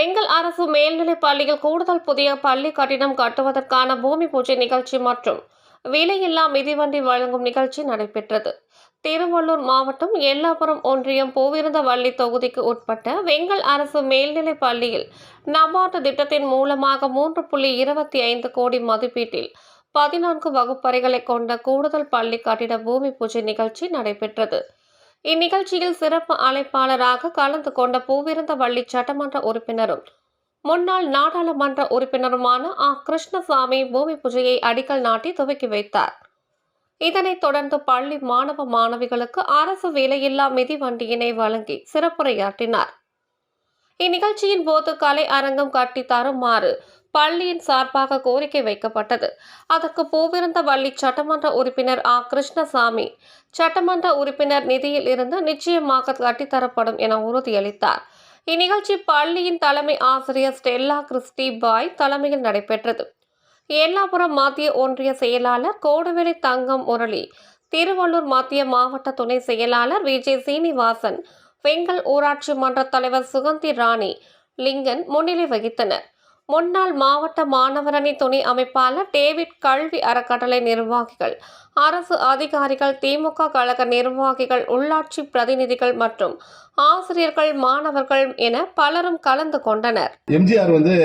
வெங்கல் அரசு மேல்நிலைப் பள்ளியில் கூடுதல் புதிய பள்ளி கட்டிடம் கட்டுவதற்கான பூமி பூஜை நிகழ்ச்சி மற்றும் விலையில்லா மிதிவண்டி வழங்கும் நிகழ்ச்சி நடைபெற்றது. திருவள்ளூர் மாவட்டம் எல்லாபுரம் ஒன்றியம் பூவிருந்தவள்ளி தொகுதிக்கு உட்பட்ட வெங்கல் அரசு மேல்நிலைப் பள்ளியில் நபார்டு திட்டத்தின் மூலமாக மூன்று புள்ளி இருபத்தி ஐந்து கோடி மதிப்பீட்டில் பதினான்கு வகுப்பறைகளை கொண்ட கூடுதல் பள்ளி கட்டிட பூமி பூஜை நிகழ்ச்சி நடைபெற்றது. இந்நிகழ்ச்சியில் சிறப்பு அழைப்பாளராக கலந்து கொண்ட பூவிருந்தவள்ளி சட்டமன்ற உறுப்பினரும் முன்னாள் நாடாளுமன்ற உறுப்பினருமான ஆ. கிருஷ்ணசாமி பூமி பூஜையை அடிக்கல் நாட்டி துவக்கி வைத்தார். இதனைத் தொடர்ந்து பள்ளி மாணவ மாணவிகளுக்கு அரசு வேலையில்லா மிதிவண்டியினை வழங்கி சிறப்புரையாற்றினார். இந்நிகழ்ச்சியின் போது கலை அரங்கம் கட்டி தருமாறு பள்ளியின் சார்பாக கோரிக்கை வைக்கப்பட்டது. அதற்கு பூவிருந்த வள்ளி சட்டமன்ற உறுப்பினர் ஆ. கிருஷ்ணசாமி சட்டமன்ற உறுப்பினர் நிதியில் இருந்து நிச்சயமாக கட்டித்தரப்படும் என உறுதியளித்தார். இந்நிகழ்ச்சி பள்ளியின் தலைமை ஆசிரியர் ஸ்டெல்லா கிறிஸ்டி பாய் தலைமையில் நடைபெற்றது. எல்லாபுரம் மத்திய ஒன்றிய செயலாளர் கோடுவெளி தங்கம் முரளி திருவள்ளூர் மத்திய மாவட்ட துணை செயலாளர் விஜய் சீனிவாசன் வெங்கல் ஊராட்சி மன்ற தலைவர் சுகந்தி ராணி லிங்கன் முன்னிலை வகித்தனர். முன்னாள் மாவட்ட மாணவரணி துணை அமைப்பாளர் டேவிட் கல்வி அறக்கட்டளை நிர்வாகிகள் அரசு அதிகாரிகள் திமுக கழக நிர்வாகிகள் உள்ளாட்சி பிரதிநிதிகள் மற்றும் ஆசிரியர்கள் மாணவர்கள் என பலரும் கலந்து கொண்டனர். எம்ஜிஆர் வந்து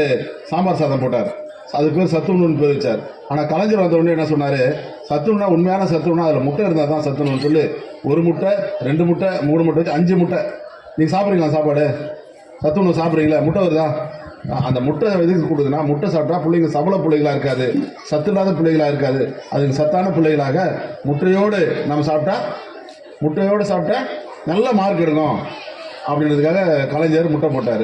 சாம்பார் சாதம் போட்டார். அது பேர் சத்துணவுன்னு பேர் வச்சார் ஆனால் கலைஞர் வந்த என்ன சொன்னார்? சத்துணா உண்மையான சத்துணா அதில் முட்டை இருந்தால் தான் சத்துணவுன்னு சொல்லி ஒரு முட்டை ரெண்டு முட்டை மூணு முட்டை வச்சு அஞ்சு முட்டை. நீங்கள் சாப்பிட்றீங்களா சாப்பாடு? சத்துணவு சாப்பிட்றீங்களா? முட்டை வருதா? அந்த முட்டை எதுக்கு கொடுக்குதுன்னா முட்டை சாப்பிட்டா பிள்ளைங்க சபல பிள்ளைகளாக இருக்காது சத்து இல்லாத பிள்ளைகளாக இருக்காது. அதுக்கு சத்தான பிள்ளைகளாக முட்டையோடு நம்ம சாப்பிட்டா முட்டையோடு சாப்பிட்டா நல்ல மார்க் எடுக்கும். அப்படின்றதுக்காக கலைஞர் முட்டை போட்டார்.